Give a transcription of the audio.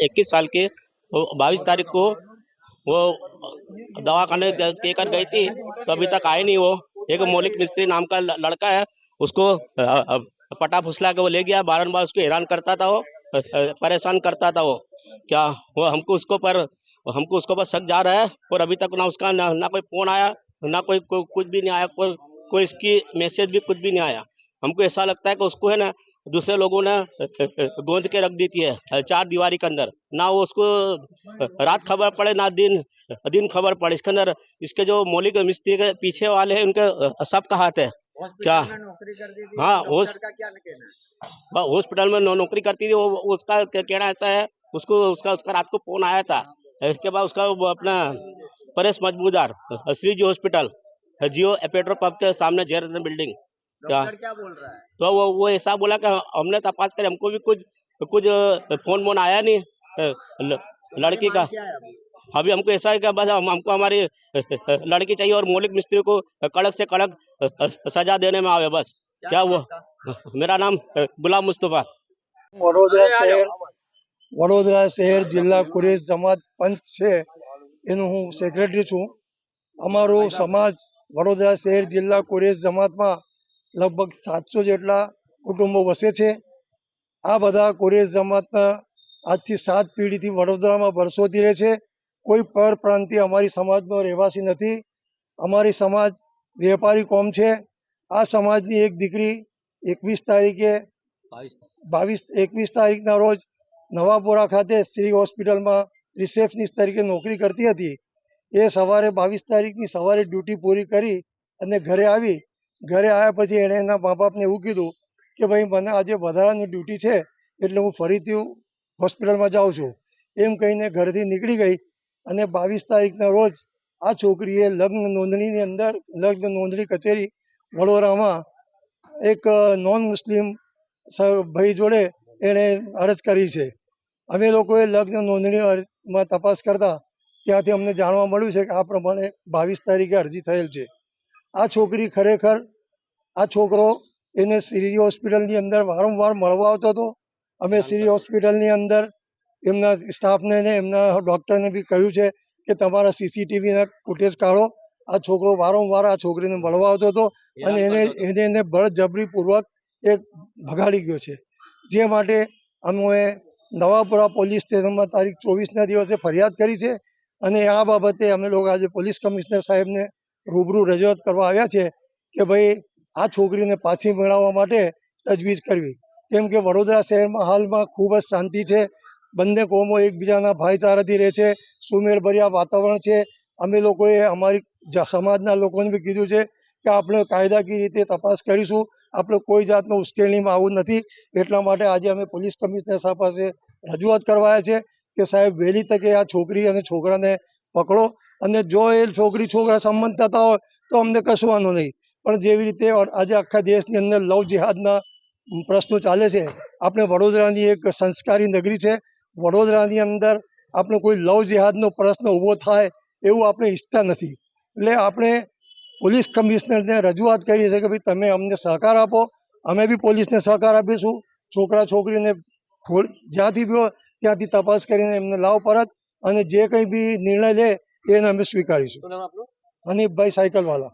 इक्कीस साल के बाईस तारीख को वो दवा खाने देकर गई थी तो अभी तक आए नहीं वो। एक मौलिक मिस्त्री नाम का लड़का है उसको पटा फुसला के वो ले गया बारम्बार उसको हैरान करता था वो परेशान करता था वो क्या वो हमको उसको पर हमको उसको पर शक जा रहा है और अभी तक ना उसका ना, ना कोई फ़ोन आया ना कोई, कोई कुछ भी नहीं आया कोई कोई इसकी मैसेज भी कुछ भी नहीं आया। हमको ऐसा लगता है कि उसको है ना दूसरे लोगों ने गोंद के रख दी थी है चार दीवारी के अंदर। ना वो उसको रात खबर पड़े ना दिन दिन खबर पड़े। इसके अंदर इसके जो मौलिक मिस्त्री के पीछे वाले हैं उनके सबका हाथ है क्या? हॉस्पिटल में नौकरी कर दी थी। हाँ, क्या है? हॉस्पिटल में नौकरी करती थी वो उसका कहना ऐसा है उसको उसका उसका रात को फ़ोन आया था। इसके बाद उसका अपना Paresh Majmudar Shri ji hospital Jio petrol pump के सामने जय बिल्डिंग। क्या? डॉक्टर क्या बोल रहा है तो वो वो ऐसा बोला कि हमने तपास कर हमको भी कुछ कुछ फोन वोन आया नहीं अ, ल- लड़की ये का मांग क्या है अभी अभी हमको ऐसा है कि बस हम हमको हमारी लड़की चाहिए और मौलिक मिस्त्री को कड़क से कड़क सजा देने में आवे बस क्या वो मेरा नाम गुलाम मुस्तफा વડોદરા શહેર વડોદરા શહેર જિલ્લા કુરેશ જમાત પંચ છે એનું હું સેક્રેટરી છું અમારો સમાજ વડોદરા શહેર જિલ્લા કુરેશ જમાતમાં લગભગ સાતસો જેટલા કુટુંબો વસે છે. આ બધા કોરિયર જમાતના આજથી સાત પેઢીથી વડોદરામાં વર્ષોથી રહે છે. કોઈ પરપ્રાંતિ અમારી સમાજનો રહેવાસી નથી. અમારી સમાજ વેપારી કોમ છે. આ સમાજની એક દીકરી એકવીસ તારીખે. બાવીસ એકવીસ તારીખના રોજ નવાપુરા ખાતે શ્રી હોસ્પિટલમાં રિસેપ્શનિસ્ટ તરીકે નોકરી કરતી હતી. એ સવારે બાવીસ તારીખની સવારે ડ્યુટી પૂરી કરી અને ઘરે આવી ઘરે આવ્યા પછી એણે એના મા બાપને એવું કીધું કે ભાઈ, મને આજે વધારાની ડ્યુટી છે, એટલે હું ફરીથી હોસ્પિટલમાં જાઉં છું. એમ કહીને ઘરેથી નીકળી ગઈ અને બાવીસ તારીખના રોજ આ છોકરીએ લગ્ન નોંધણીની અંદર, લગ્ન નોંધણી કચેરી વડોદરામાં એક નોન મુસ્લિમ ભાઈ જોડે એણે અરજ કરી છે. અમે લોકોએ લગ્ન નોંધણીમાં તપાસ કરતા ત્યાંથી અમને જાણવા મળ્યું છે કે આ પ્રમાણે બાવીસ તારીખે અરજી થયેલ છે. આ છોકરી ખરેખર આ છોકરો એને શ્રી હોસ્પિટલની અંદર વારંવાર મળવા આવતો હતો. અમે શ્રી હોસ્પિટલની અંદર એમના સ્ટાફને ને એમના ડૉક્ટરને બી કહ્યું છે કે તમારા સીસીટીવીના ફૂટેજ કાઢો. આ છોકરો વારંવાર આ છોકરીને મળવા આવતો હતો અને એને એને એને બળજબરીપૂર્વક એક ભગાડી ગયો છે. જે માટે અમે નવાપુરા પોલીસ સ્ટેશનમાં તારીખ ચોવીસના દિવસે ફરિયાદ કરી છે અને આ બાબતે અમે લોકો આજે પોલીસ કમિશનર સાહેબને રૂબરૂ રજૂઆત કરવા આવ્યા છે કે ભાઈ આ છોકરીને પાછી મેળવવા માટે તજવીજ કરવી. કેમ કે વડોદરા શહેરમાં હાલમાં ખૂબ જ શાંતિ છે. બંને કોમો એકબીજાના ભાઈચારાથી રહે છે. સુમેળભર્યા વાતાવરણ છે. અમે લોકોએ અમારી સમાજના લોકોને બી કીધું છે કે આપણે કાયદાકીય રીતે તપાસ કરીશું. આપણે કોઈ જાતનું ઉશ્કેરણીમાં આવું નથી. એટલા માટે આજે અમે પોલીસ કમિશનર સાહેબ પાસે રજૂઆત કરવાયા છે કે સાહેબ વહેલી તકે આ છોકરી અને છોકરાને પકડો. અને જો એ છોકરી છોકરા સંબંધ થતા હોય તો અમને કશું વાંધો નહીં. પણ જેવી રીતે આજે આખા દેશની અંદર લવ જિહાદના પ્રશ્નો ચાલે છે આપણે વડોદરાની એક સંસ્કારી નગરી છે વડોદરાની અંદર આપણે કોઈ લવ જિહાદનો પ્રશ્ન ઊભો થાય એવું આપણે ઈચ્છતા નથી. એટલે આપણે પોલીસ કમિશનરને રજૂઆત કરી છે કે ભાઈ તમે અમને સહકાર આપો અમે બી પોલીસને સહકાર આપીશું. છોકરા છોકરીને ખોલ જ્યાંથી બી ત્યાંથી તપાસ કરીને એમને લાવ પરત અને જે કંઈ બી નિર્ણય લે એને અમે સ્વીકારીશું. અનિપભાઈ સાયકલવાલા.